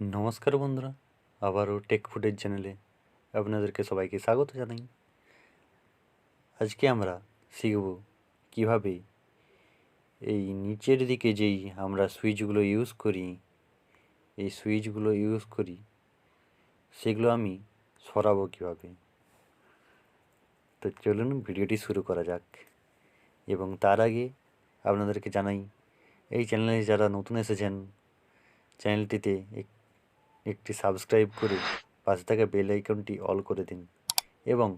নমস্কার বন্ধুরা, আবারও টেক ফুটের চ্যানেলে আপনাদেরকে সবাইকে স্বাগত জানাই। আজকে আমরা শিখব কীভাবে এই নিচের দিকে যেই আমরা সুইচগুলো ইউজ করি, এই সুইচগুলো ইউজ করি, সেগুলো আমি সরাবো কীভাবে। তো চলুন ভিডিওটি শুরু করা যাক এবং তার আগে আপনাদেরকে জানাই, এই চ্যানেলে যারা নতুন এসেছেন চ্যানেলটিতে একটি সাবস্ক্রাইব করে পাশে থাকা বেল আইকনটি অল করে দিন এবং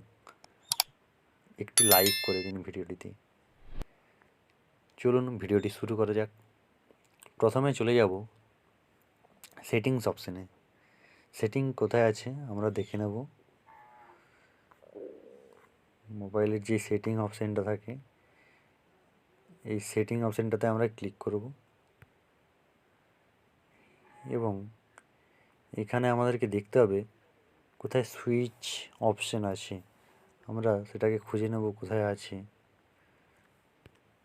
একটি লাইক করে দিন ভিডিওটিতে। চলুন ভিডিওটি শুরু করা যাক। প্রথমে চলে যাব সেটিংস অপশানে সেটিং কোথায় আছে আমরা দেখে নেব। মোবাইলের যে সেটিং অপশানটা থাকে, এই সেটিং অপশানটাতে আমরা ক্লিক করব। এবং এখানে আমাদেরকে দেখতে হবে কোথায় সুইচ অপশন আছে। আমরা সেটাকে খুঁজে নেব কোথায় আছে।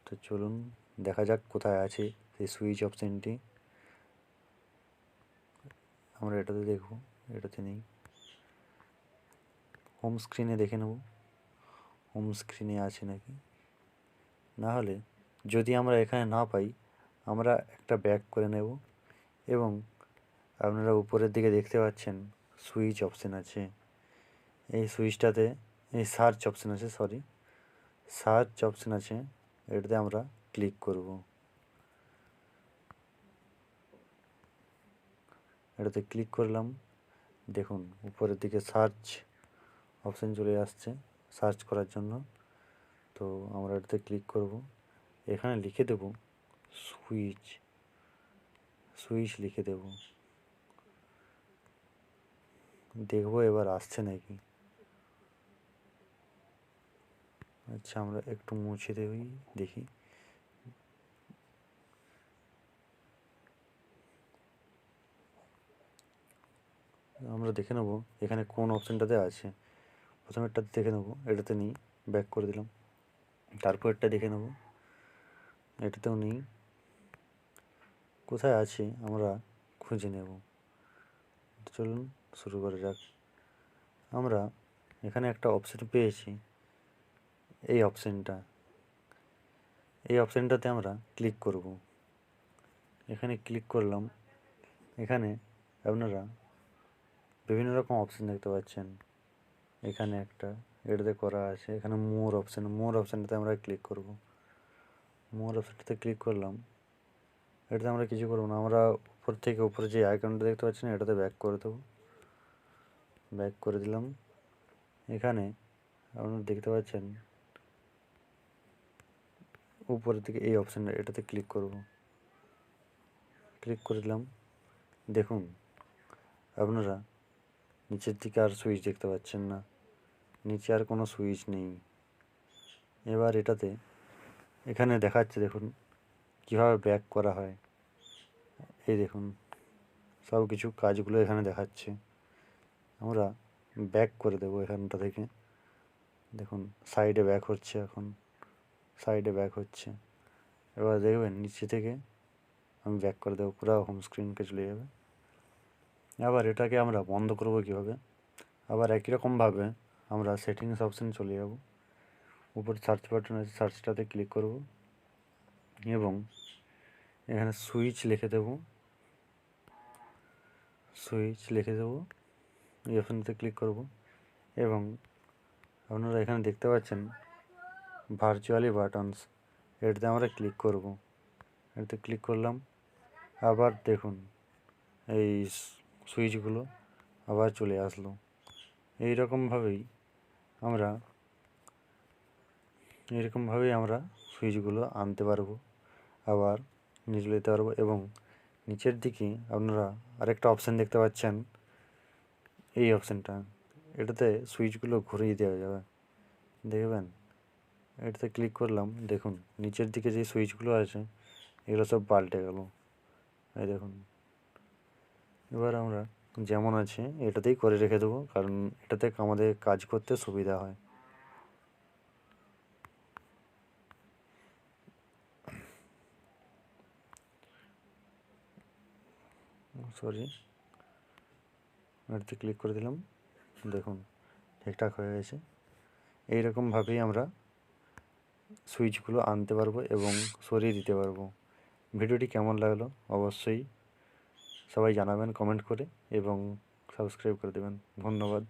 তো চলুন, দেখা যাক কোথায় আছে সেই সুইচ অপশানটি। আমরা এটাতে দেখব, এটাতে নেই। হোম স্ক্রিনে দেখে নেব। হোম স্ক্রিনে আছে নাকি? না হলে যদি আমরা এখানে না পাই, আমরা একটা ব্যাক করে নেব এবং আপনারা উপরের দিকে দেখতে পাচ্ছেন সুইচ অপশান আছে। এই সুইচটাতে, এই সার্চ অপশান আছে, সরি। সার্চ অপশান আছে, এটাতে আমরা ক্লিক করব। এটাতে ক্লিক করলাম। দেখুন, উপরের দিকে সার্চ অপশান চলে আসছে, সার্চ করার জন্য। তো আমরা এটাতে ক্লিক করব। এখানে লিখে দেব সুইচ। সুইচ লিখে দেব। দেখব, এবার আসছে নাকি? আচ্ছা আমরা একটু মুছে দেই, দেখি। আমরা দেখে নেব, এখানে কোন অপশানটাতে আছে। প্রথমে একটা দেখে নেব, এটাতে নেই ব্যাক করে দিলাম। তারপর একটা দেখে নেব, এটাতেও নেই। কোথায় আছে? আমরা খুঁজে নেব। চলুন। শুরু করা যাক। আমরা এখানে একটা অপশান পেয়েছি। এই অপশানটা এই অপশানটাতে আমরা ক্লিক করব। এখানে ক্লিক করলাম। এখানে আপনারা বিভিন্ন রকম অপশান দেখতে পাচ্ছেন। এখানে একটা, এটাতে করা আছে। এখানে মোর অপশান মোর অপশানটাতে আমরা ক্লিক করব। মোর অপশানটাতে ক্লিক করলাম। এটাতে আমরা কিছু করব না। আমরা উপর থেকে উপরে যে আইকনটা দেখতে পাচ্ছি না এটাতে ব্যাক করে দেবো। ব্যাক করে দিলাম। এখানে আপনারা দেখতে পাচ্ছেন, উপরের দিকে এই অপশানটা এটাতে ক্লিক করব। ক্লিক করে দিলাম। দেখুন, আপনারা নিচের দিকে আর সুইচ দেখতে পাচ্ছেন না। নিচে আর কোনো সুইচ নেই। এবার এটাতে এখানে দেখাচ্ছে, দেখুন, কীভাবে ব্যাক করা হয়। এই দেখুন সব কিছু কাজগুলো এখানে দেখাচ্ছে। আমরা ব্যাক করে দেবো এখানটা থেকে। দেখুন সাইডে ব্যাক হচ্ছে এখন। সাইডে ব্যাক হচ্ছে। এবার দেখবেন, নিচে থেকে আমি ব্যাক করে দেবো, পুরো হোম স্ক্রিনকে চলে যাবে। আবার এটাকে আমরা বন্ধ করব কীভাবে? আবার একই রকমভাবে আমরা সেটিংস অপশান চলে যাব। উপর সার্চ বাটন আছে সার্চটাতে ক্লিক করব। এবং এখানে সুইচ লিখে দেব। সুইচ লিখে দেব। অপশানটাতে ক্লিক করব। এবং আপনারা এখানে দেখতে পাচ্ছেন ভার্চুয়ালি বাটনস এটাতে আমরা ক্লিক করব। এটাতে ক্লিক করলাম। আবার দেখুন, এই সুইচগুলো আবার চলে আসলো। এই রকমভাবেই আমরা এরকমভাবেই আমরা সুইচগুলো আনতে পারব, আবার নিচে যেতে পারব। এবং নিচের দিকে আপনারা আরেকটা অপশান দেখতে পাচ্ছেন। এই অপশানটা। এটাতে সুইচগুলো ঘুরিয়ে দেওয়া যাবে। দেখবেন? এটাতে ক্লিক করলাম, দেখুন, নিচের দিকে যে সুইচগুলো আছে, এগুলো সব পাল্টে গেল। এই দেখুন। এবার আমরা যেমন আছে, এটাতেই করে রেখে দেবো, কারণ এটাতে আমাদের কাজ করতে সুবিধা হয়। সরি এটাতে ক্লিক করে দিলাম। দেখুন, ঠিকঠাক হয়ে গেছে। এইরকমভাবেই আমরা সুইচগুলো আনতে পারব এবং সরিয়ে দিতে পারব। ভিডিওটি কেমন লাগল অবশ্যই সবাই জানাবেন, কমেন্ট করে এবং সাবস্ক্রাইব করে দেবেন। ধন্যবাদ।